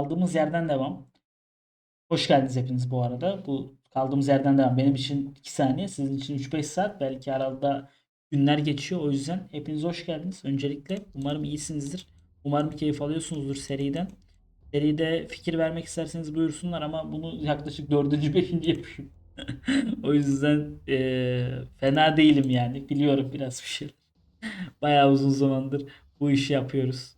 Kaldığımız yerden devam. Hoş geldiniz hepiniz bu arada. Bu kaldığımız yerden devam. Benim için 2 saniye, sizin için 3-5 saat. Belki arada günler geçiyor. O yüzden hepiniz hoş geldiniz. Öncelikle umarım iyisinizdir. Umarım keyif alıyorsunuzdur seriden. Seride fikir vermek isterseniz buyursunlar ama bunu yaklaşık 4. 5. yapıyorum. o yüzden eee, fena değilim yani. Biliyorum biraz bir şey. Bayağı uzun zamandır bu işi yapıyoruz.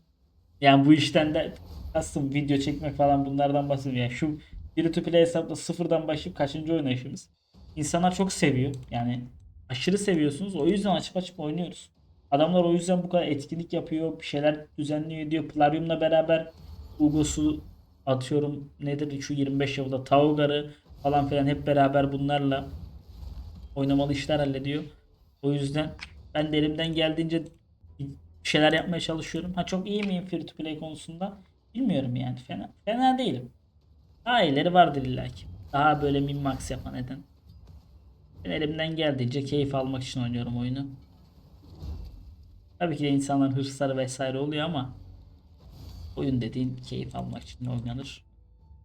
Yani bu işten de kastım video çekmek falan bunlardan bahsediyorum. Yani şu free to hesapla sıfırdan başlayıp kaçıncı oynayışımız. İnsanlar çok seviyor. Yani aşırı seviyorsunuz. O yüzden açıp açıp oynuyoruz. Adamlar o yüzden bu kadar etkinlik yapıyor. Bir şeyler düzenliyor diyor. Plarium'la beraber Ugos'u atıyorum nedir şu 25 yılda Taugar'ı falan filan hep beraber bunlarla oynamalı işler hallediyor. O yüzden ben de elimden geldiğince bir şeyler yapmaya çalışıyorum. Ha çok iyi miyim free to play konusunda? Bilmiyorum yani. Fena, fena değilim. Daha iyileri vardır illaki. Daha böyle min max yapan eden. Ben elimden geldiğince keyif almak için oynuyorum oyunu. Tabii ki de insanların hırsları vesaire oluyor ama oyun dediğin keyif almak için oynanır.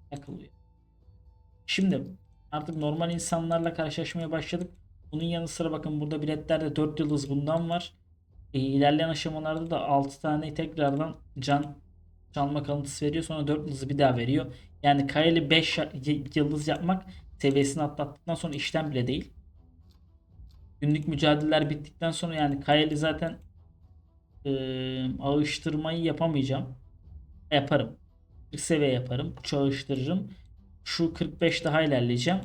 Takılıyor. Şimdi artık normal insanlarla karşılaşmaya başladık. Bunun yanı sıra bakın burada biletlerde 4 yıldız bundan var. E, ilerleyen aşamalarda da 6 tane tekrardan can çalma kalıntısı veriyor. Sonra 4 yıldızı bir daha veriyor. Yani Kayeli 5 yıldız yapmak seviyesini atlattıktan sonra işten bile değil. Günlük mücadeleler bittikten sonra yani Kayeli zaten e, ağıştırmayı yapamayacağım. Yaparım. 40 seviye yaparım. Çağıştırırım. Şu 45 daha ilerleyeceğim.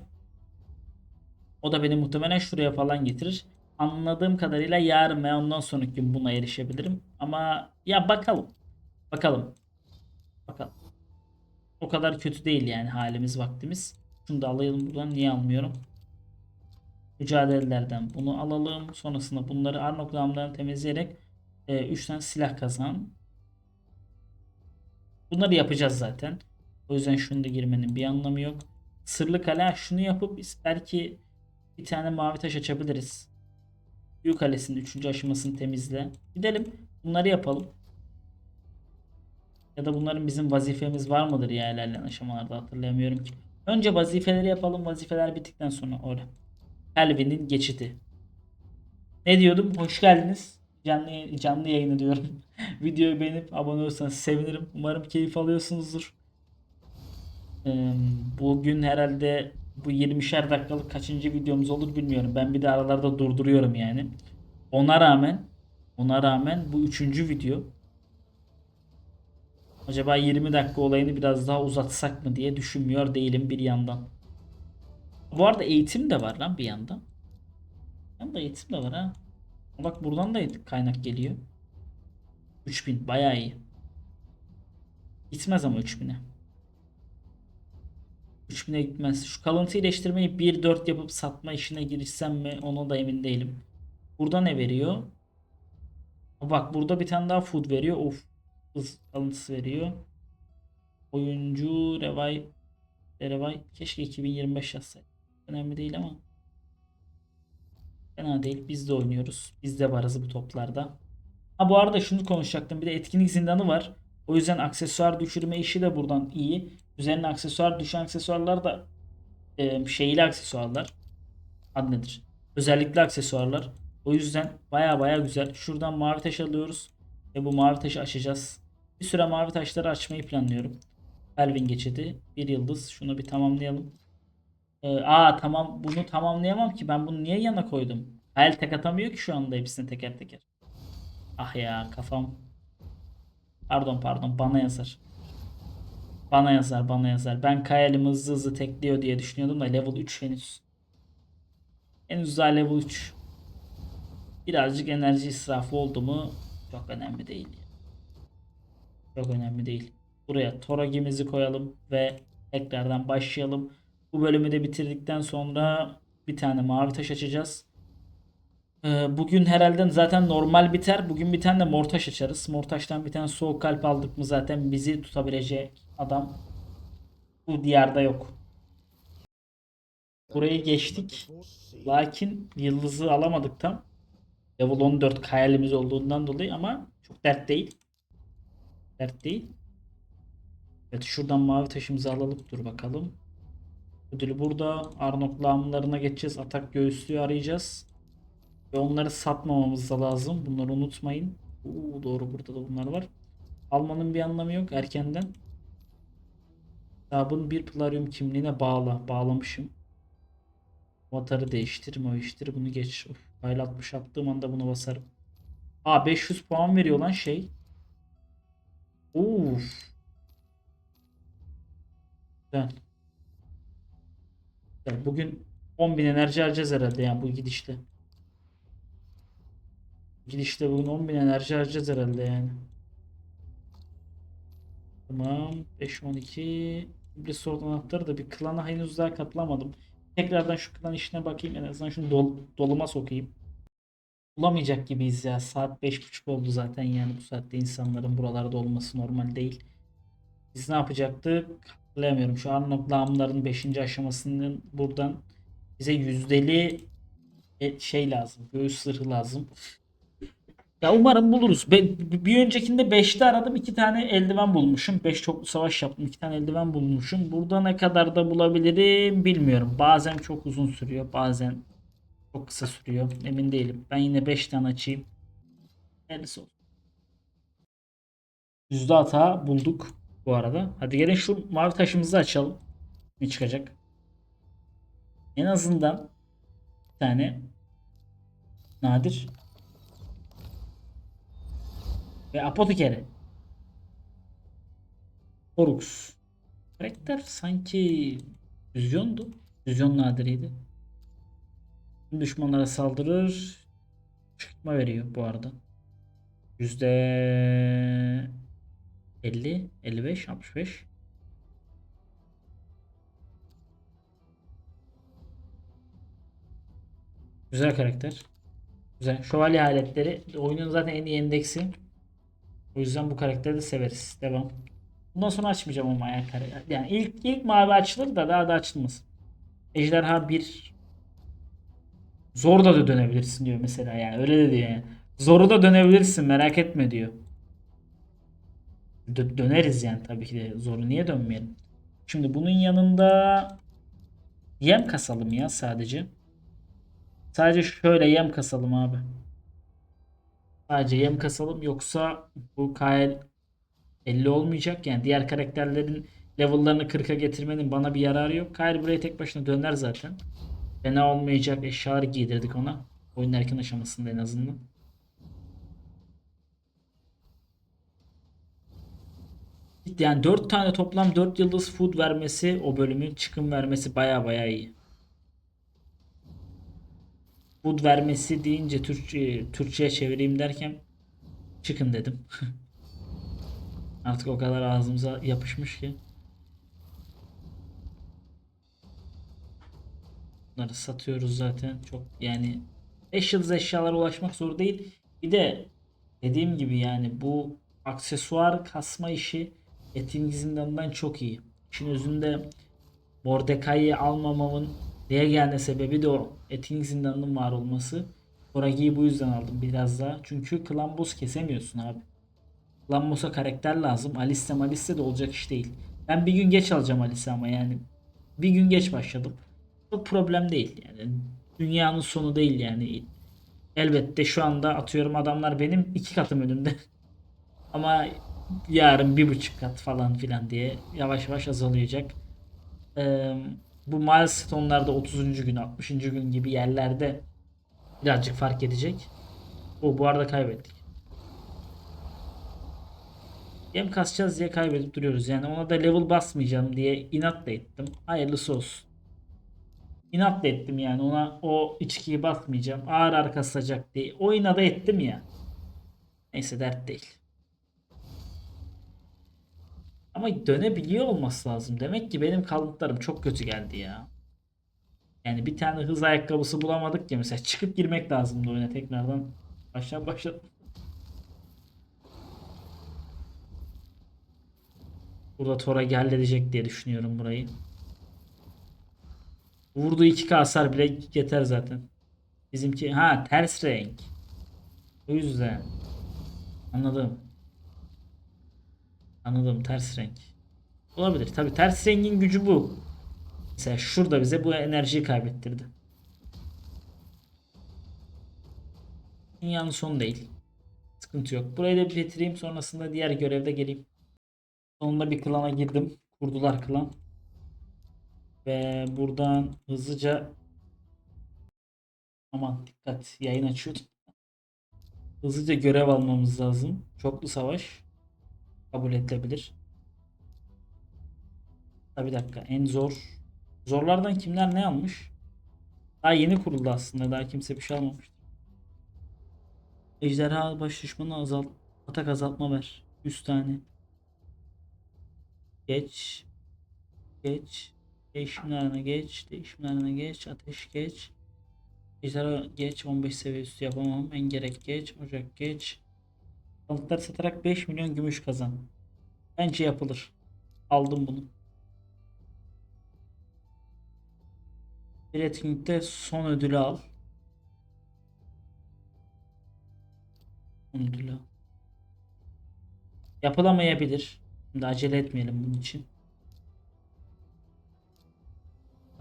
O da beni muhtemelen şuraya falan getirir. Anladığım kadarıyla yarın veya ondan sonraki gün buna erişebilirim. Ama ya bakalım. Bakalım. Bakalım. O kadar kötü değil yani halimiz vaktimiz. Şunu da alayım buradan. Niye almıyorum? Mücadelelerden bunu alalım. Sonrasında bunları Arnok temizleyerek 3 tane silah kazan. Bunları yapacağız zaten. O yüzden şunu da girmenin bir anlamı yok. Sırlı kale şunu yapıp belki bir tane mavi taş açabiliriz. Büyük kalesinin 3. aşamasını temizle. Gidelim. Bunları yapalım. Ya da bunların bizim vazifemiz var mıdır ya ilerleyen aşamalarda hatırlayamıyorum ki. Önce vazifeleri yapalım. Vazifeler bittikten sonra oraya. Calvin'in geçidi. Ne diyordum? Hoş geldiniz. Canlı, canlı yayını diyorum. Videoyu beğenip abone olursanız sevinirim. Umarım keyif alıyorsunuzdur. Bugün herhalde bu 20'şer dakikalık kaçıncı videomuz olur bilmiyorum. Ben bir de aralarda durduruyorum yani. Ona rağmen ona rağmen bu üçüncü video. Acaba 20 dakika olayını biraz daha uzatsak mı diye düşünmüyor değilim bir yandan. Bu arada eğitim de var lan bir yandan. Hem de eğitim de var ha. Bak buradan da kaynak geliyor. 3000 bayağı iyi. Gitmez ama 3000'e. 3000'e gitmez. Şu kalıntı iyileştirmeyi 1-4 yapıp satma işine girişsem mi ona da emin değilim. Burada ne veriyor? Bak burada bir tane daha food veriyor. Of. Hız kalıntısı veriyor. Oyuncu Revay Revay keşke 2025 yazsaydı. Önemli değil ama. Fena değil. Biz de oynuyoruz. Biz de varız bu toplarda. Ha bu arada şunu konuşacaktım. Bir de etkinlik zindanı var. O yüzden aksesuar düşürme işi de buradan iyi. Üzerine aksesuar düşen aksesuarlar da e, şeyli aksesuarlar. Adı nedir? Özellikle aksesuarlar. O yüzden baya baya güzel. Şuradan mavi taş alıyoruz. Ve bu mavi taşı açacağız. Bir süre mavi taşları açmayı planlıyorum. Elvin geçidi. Bir yıldız. Şunu bir tamamlayalım. Ee, aa tamam bunu tamamlayamam ki. Ben bunu niye yana koydum? El tek atamıyor ki şu anda hepsini teker teker. Ah ya kafam. Pardon pardon bana yazar. Bana yazar bana yazar. Ben Kayal'im hızlı hızlı tekliyor diye düşünüyordum da level 3 henüz. Henüz daha level 3. Birazcık enerji israfı oldu mu çok önemli değil. Çok önemli değil. Buraya Toragimizi koyalım ve tekrardan başlayalım. Bu bölümü de bitirdikten sonra bir tane mavi taş açacağız. Ee, Bugün herhalde zaten normal biter. Bugün bir tane de mortaş açarız. Mortaştan bir tane soğuk kalp aldık mı zaten bizi tutabilecek adam bu diyarda yok. Burayı geçtik. Lakin yıldızı alamadık tam. Level 14 hayalimiz olduğundan dolayı ama çok dert değil. Dert değil. Evet şuradan mavi taşımızı alalım. Dur bakalım. Ödülü burada. Arnok lağımlarına geçeceğiz. Atak göğüslüğü arayacağız. Ve onları satmamamız da lazım. Bunları unutmayın. Oo, doğru burada da bunlar var. Almanın bir anlamı yok erkenden. Hesabın bir Plarium kimliğine bağla. Bağlamışım. Avatarı değiştir, değiştir. Bunu geç. Of, 60 attığım anda bunu basarım. Aa 500 puan veriyor lan şey. Uf. Güzel. Güzel. Bugün 10.000 enerji harcayacağız herhalde yani bu gidişte. Gidişte bugün 10.000 enerji harcayacağız herhalde yani. Tamam. 5 12 bir sorun anahtarı da bir klana henüz daha katılamadım. Tekrardan şu klan işine bakayım. En azından şunu dol, doluma sokayım. Bulamayacak gibiyiz ya. Saat 5.30 oldu zaten yani bu saatte insanların buralarda olması normal değil. Biz ne yapacaktık? Hatırlayamıyorum. Şu Arnok lağımların 5. aşamasının buradan bize yüzdeli e- şey lazım. Göğüs zırhı lazım. Ya umarım buluruz. Be- bir öncekinde 5'te aradım. 2 tane eldiven bulmuşum. 5 çoklu savaş yaptım. 2 tane eldiven bulmuşum. Burada ne kadar da bulabilirim bilmiyorum. Bazen çok uzun sürüyor. Bazen çok kısa sürüyor. Emin değilim. Ben yine 5 tane açayım. Hayırlısı olsun. Yüzde hata bulduk bu arada. Hadi gelin şu mavi taşımızı açalım. Ne çıkacak? En azından bir tane nadir ve apotekeri. Horux. Karakter sanki füzyondu. Füzyon nadiriydi. Düşmanlara saldırır. Çıkma veriyor bu arada. Yüzde 50, 55, 65. Güzel karakter. Güzel. Şövalye aletleri. Oyunun zaten en iyi endeksi. O yüzden bu karakteri de severiz. Devam. Bundan sonra açmayacağım ama karakter. Yani ilk ilk mavi açılır da daha da açılmaz. Ejderha 1 Zor da, dönebilirsin diyor mesela yani. Öyle de diyor yani. Zoru da dönebilirsin merak etme diyor. Dö- döneriz yani tabii ki de. Zoru niye dönmeyelim? Şimdi bunun yanında yem kasalım ya sadece. Sadece şöyle yem kasalım abi. Sadece yem kasalım yoksa bu KL 50 olmayacak. Yani diğer karakterlerin level'larını 40'a getirmenin bana bir yararı yok. Kyle buraya tek başına döner zaten. Fena olmayacak eşyaları giydirdik ona. Oyunun erken aşamasında en azından. Yani 4 tane toplam 4 yıldız food vermesi o bölümün çıkım vermesi baya baya iyi. Food vermesi deyince Türkçe, Türkçe'ye çevireyim derken çıkın dedim. Artık o kadar ağzımıza yapışmış ki. Bunları satıyoruz zaten. Çok yani 5 yıldız eşyalara ulaşmak zor değil. Bir de dediğim gibi yani bu aksesuar kasma işi Etin zindanından çok iyi. İşin özünde Mordecai'yi almamamın diye gelme sebebi de o. Etin zindanının var olması. Koragi'yi bu yüzden aldım biraz daha. Çünkü klan boss kesemiyorsun abi. Klan boss'a karakter lazım. Alice Malice de olacak iş değil. Ben bir gün geç alacağım Alice ama yani. Bir gün geç başladım. Çok problem değil. Yani dünyanın sonu değil yani. Elbette şu anda atıyorum adamlar benim iki katım önümde. ama yarın bir buçuk kat falan filan diye yavaş yavaş azalacak. Ee, bu milestone'larda 30. gün 60. gün gibi yerlerde birazcık fark edecek. O bu arada kaybettik. Yem kasacağız diye kaybedip duruyoruz. Yani ona da level basmayacağım diye inat da ettim. Hayırlısı olsun. İnat ettim yani ona o içkiyi basmayacağım. Ağır ağır kasacak diye. O inada ettim ya. Neyse dert değil. Ama dönebiliyor olması lazım. Demek ki benim kaldıklarım çok kötü geldi ya. Yani bir tane hız ayakkabısı bulamadık ya mesela çıkıp girmek lazımdı oyuna tekrardan. Baştan başla. Burada Tora halledecek diye düşünüyorum burayı. Vurduğu 2k hasar bile yeter zaten. Bizimki ha ters renk. O yüzden. Anladım. Anladım ters renk. Olabilir. Tabi ters rengin gücü bu. Mesela şurada bize bu enerjiyi kaybettirdi. Dünyanın sonu değil. Sıkıntı yok. Burayı da bitireyim. Sonrasında diğer görevde geleyim. Sonunda bir klana girdim. Kurdular klan. Ve buradan hızlıca aman dikkat yayın açıyordum. Hızlıca görev almamız lazım. Çoklu savaş kabul edilebilir. Ha bir dakika en zor. Zorlardan kimler ne almış? Daha yeni kuruldu aslında. Daha kimse bir şey almamıştı. Ejderha baş düşmanı azalt. Atak azaltma ver. 100 tane. Geç. Geç. Değişimlerine geç. Değişimlerine geç. Ateş geç. Ejderha geç. 15 seviye üstü yapamam. En gerek geç. Ocak geç. Balıkları satarak 5 milyon gümüş kazan. Bence yapılır. Aldım bunu. Bir son ödülü al. Son ödülü al. Yapılamayabilir. Şimdi acele etmeyelim bunun için.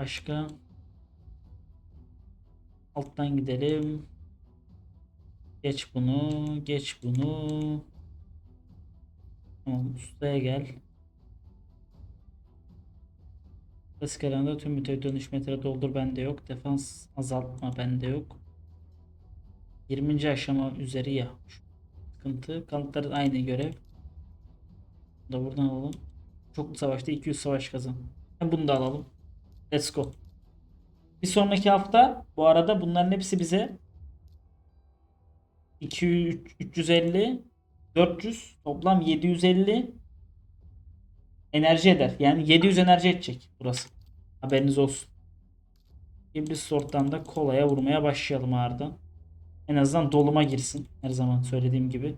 Başka. Alttan gidelim. Geç bunu. Geç bunu. Tamam ustaya gel. Klasik tüm müteahhit dönüşmeleri doldur bende yok. Defans azaltma bende yok. 20. aşama üzeri ya. Sıkıntı. Kanıtların aynı görev. Bunu da buradan alalım. Çoklu savaşta 200 savaş kazan. Bunu da alalım. Let's go. Bir sonraki hafta bu arada bunların hepsi bize 200, 350 400 toplam 750 enerji eder. Yani 700 enerji edecek burası. Haberiniz olsun. İblis sorttan da kolaya vurmaya başlayalım ardından. En azından doluma girsin. Her zaman söylediğim gibi.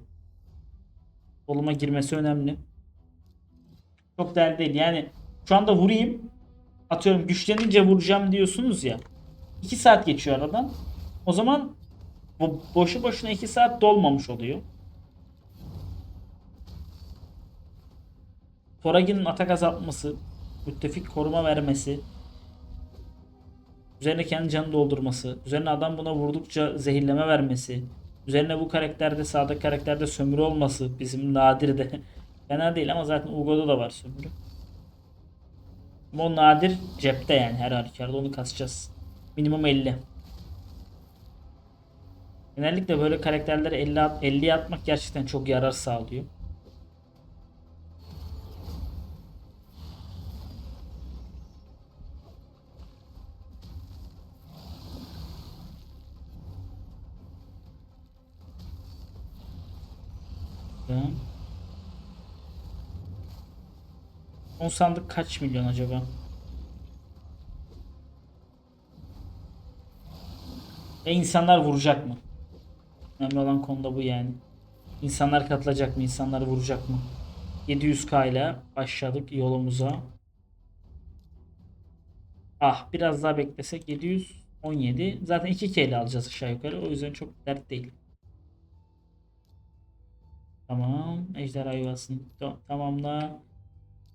Doluma girmesi önemli. Çok değerli değil. Yani şu anda vurayım. Atıyorum güçlenince vuracağım diyorsunuz ya. 2 saat geçiyor aradan. O zaman bu boşu boşuna 2 saat dolmamış oluyor. Foragin'in atak azaltması, müttefik koruma vermesi, üzerine kendi canını doldurması, üzerine adam buna vurdukça zehirleme vermesi, üzerine bu karakterde sağdaki karakterde sömürü olması bizim nadirde fena değil ama zaten Ugo'da da var sömürü. O nadir cepte yani her halükarda onu kasacağız. Minimum 50. Genellikle böyle karakterleri 50 at, 50'ye atmak gerçekten çok yarar sağlıyor. Tamam. 10 sandık kaç milyon acaba? Ve insanlar vuracak mı? Önemli olan konuda bu yani. İnsanlar katılacak mı? İnsanlar vuracak mı? 700k ile başladık yolumuza. Ah biraz daha beklesek 717. Zaten 2k ile alacağız aşağı yukarı. O yüzden çok dert değil. Tamam. Ejderha yuvasını ta- tamamla.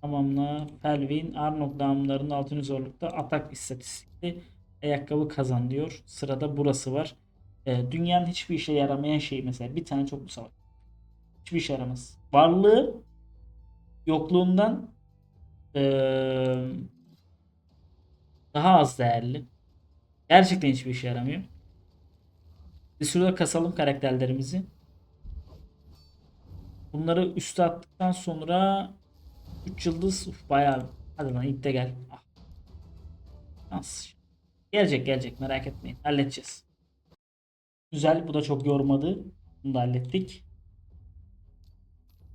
Tamamla. Felvin, Arnold damlarının 6. zorlukta atak istatistikli ayakkabı kazan diyor. Sırada burası var. Ee, dünyanın hiçbir işe yaramayan şey mesela bir tane çoklu savaş. Hiçbir işe yaramaz. Varlığı yokluğundan ee, daha az değerli. Gerçekten hiçbir işe yaramıyor. Bir sürü kasalım karakterlerimizi. Bunları üste attıktan sonra 3 yıldız uf, bayağı hadi lan ilk de gel. Ah. Nasıl? Gelecek gelecek merak etmeyin. Halledeceğiz. Güzel bu da çok yormadı. Bunu da hallettik.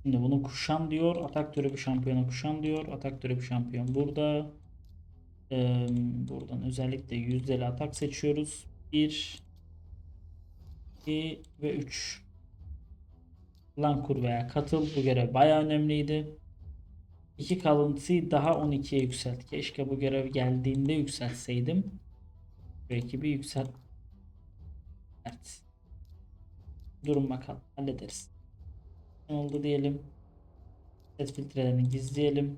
Şimdi bunu kuşan diyor. Atak türü bir şampiyona kuşan diyor. Atak türü bir şampiyon burada. Ee, buradan özellikle yüzdeli atak seçiyoruz. 1 2 ve 3 Lan kur veya katıl bu görev bayağı önemliydi. 2 kalıntıyı daha 12'ye yükselt. Keşke bu görev geldiğinde yükseltseydim. Şu ekibi yükselt. Evet. Durun bakalım. Hallederiz. Ne oldu diyelim. Set filtrelerini gizleyelim.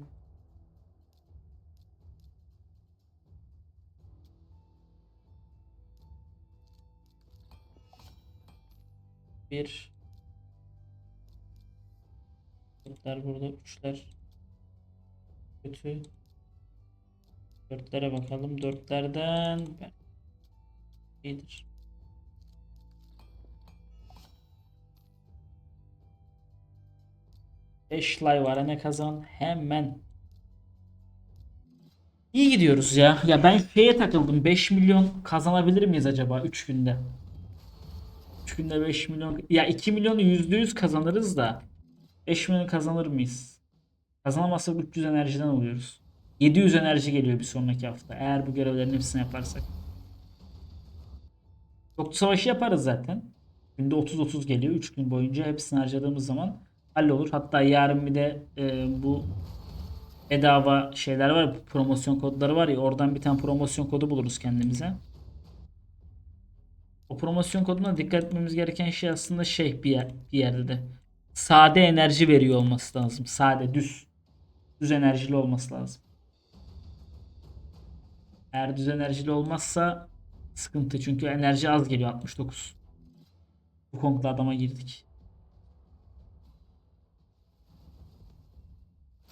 Bir Bunlar burada üçler Kötü. Dörtlere bakalım. Dörtlerden iyidir. Beş lay var. Ne kazan? Hemen. İyi gidiyoruz ya. Ya ben şeye takıldım. 5 milyon kazanabilir miyiz acaba 3 günde? 3 günde 5 milyon. Ya 2 milyonu %100 kazanırız da 5 milyon kazanır mıyız? Kazanamazsak 300 enerjiden oluyoruz. 700 enerji geliyor bir sonraki hafta. Eğer bu görevlerin hepsini yaparsak. Toplu savaşı yaparız zaten. Günde 30-30 geliyor. 3 gün boyunca hepsini harcadığımız zaman hallolur. Hatta yarın bir de e, bu bedava şeyler var. Promosyon kodları var ya. Oradan bir tane promosyon kodu buluruz kendimize. O promosyon koduna dikkat etmemiz gereken şey aslında şey bir, yer, bir yerde de. Sade enerji veriyor olması lazım. Sade, düz. Düz enerjili olması lazım. Eğer düz enerjili olmazsa sıkıntı. Çünkü enerji az geliyor 69. Bu konkla adama girdik.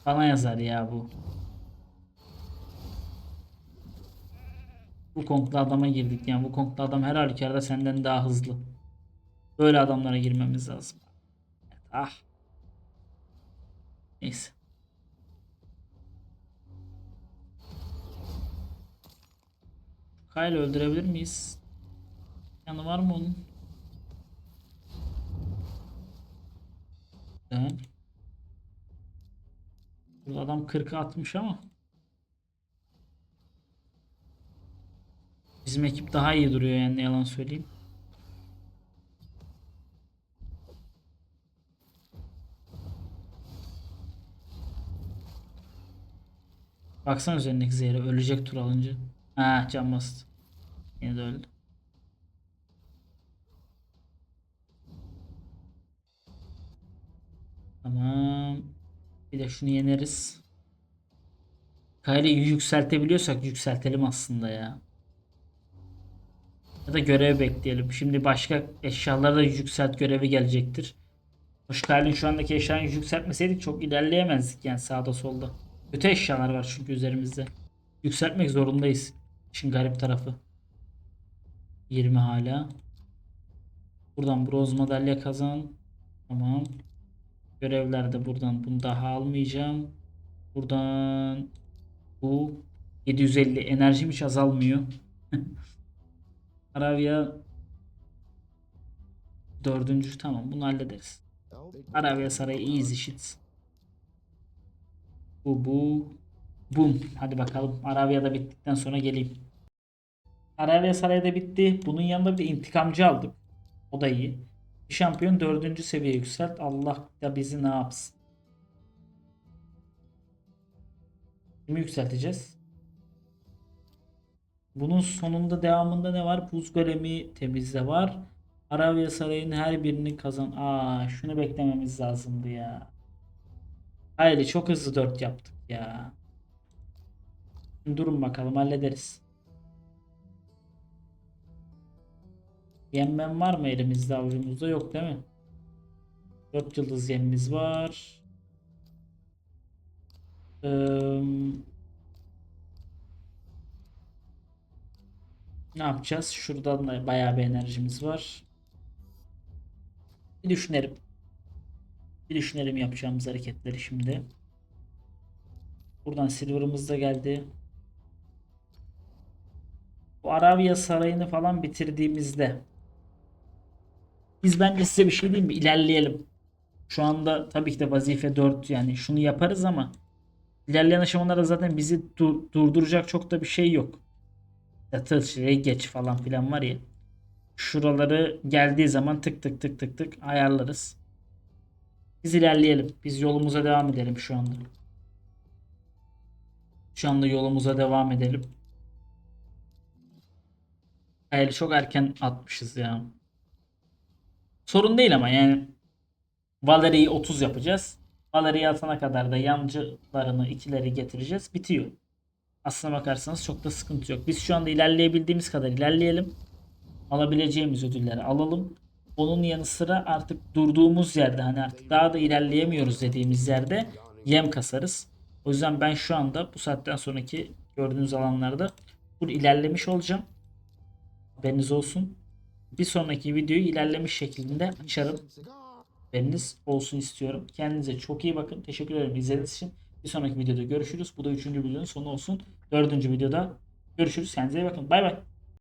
Bana yazar ya bu. Bu konkla adama girdik yani bu konkla adam her halükarda senden daha hızlı. Böyle adamlara girmemiz lazım. Ah. Neyse. Kyle öldürebilir miyiz? Yanı var mı onun? Güzel. Burada adam 40'a atmış ama. Bizim ekip daha iyi duruyor yani ne yalan söyleyeyim. Baksana üzerindeki zehre ölecek tur alınca. Ha can bastı. Yine de öldü. Tamam. Bir de şunu yeneriz. Kayle'yi yükseltebiliyorsak yükseltelim aslında ya. Ya da görev bekleyelim. Şimdi başka eşyalara da yükselt görevi gelecektir. Hoş Kayle'in şu andaki eşyalarını yükseltmeseydik çok ilerleyemezdik yani sağda solda. Kötü eşyalar var çünkü üzerimizde. Yükseltmek zorundayız. İşin garip tarafı. 20 hala. Buradan bronz madalya kazan. Tamam. Görevlerde buradan bunu daha almayacağım. Buradan bu 750 enerjim hiç azalmıyor. Aravya dördüncü tamam bunu hallederiz. Aravya Sarayı easy shit. Bu bu bum. Hadi bakalım. Aravya da bittikten sonra geleyim. Aravya Sarayı da bitti. Bunun yanında bir intikamcı aldık. O da iyi. Şampiyon dördüncü seviye yükselt. Allah da bizi ne yapsın. Kimi yükselteceğiz? Bunun sonunda devamında ne var? Buz golemi temizle var. Aravya Sarayı'nın her birini kazan. Aa, şunu beklememiz lazımdı ya. Hayır çok hızlı 4 yaptık ya. Durun bakalım hallederiz. Yenmem var mı elimizde avucumuzda? Yok değil mi? 4 yıldız yemimiz var. Eee, ne yapacağız? Şuradan da bayağı bir enerjimiz var. Bir düşünelim. Bir düşünelim yapacağımız hareketleri şimdi. Buradan silver'ımız da geldi. Bu Aravya Sarayı'nı falan bitirdiğimizde biz bence size bir şey diyeyim mi? İlerleyelim. Şu anda tabii ki de vazife 4 yani şunu yaparız ama ilerleyen aşamalarda zaten bizi dur- durduracak çok da bir şey yok. Yatır şey geç falan filan var ya. Şuraları geldiği zaman tık tık tık tık tık ayarlarız. Biz ilerleyelim. Biz yolumuza devam edelim şu anda. Şu anda yolumuza devam edelim. Hayır çok erken atmışız ya. Sorun değil ama yani Valeri'yi 30 yapacağız. Valeri'yi atana kadar da yancılarını ikileri getireceğiz. Bitiyor. Aslına bakarsanız çok da sıkıntı yok. Biz şu anda ilerleyebildiğimiz kadar ilerleyelim. Alabileceğimiz ödülleri alalım. Onun yanı sıra artık durduğumuz yerde hani artık daha da ilerleyemiyoruz dediğimiz yerde yem kasarız. O yüzden ben şu anda bu saatten sonraki gördüğünüz alanlarda full ilerlemiş olacağım. Haberiniz olsun. Bir sonraki videoyu ilerlemiş şeklinde açarım. Haberiniz olsun istiyorum. Kendinize çok iyi bakın. Teşekkür ederim izlediğiniz için. Bir sonraki videoda görüşürüz. Bu da üçüncü videonun sonu olsun. Dördüncü videoda görüşürüz. Kendinize iyi bakın. Bay bay.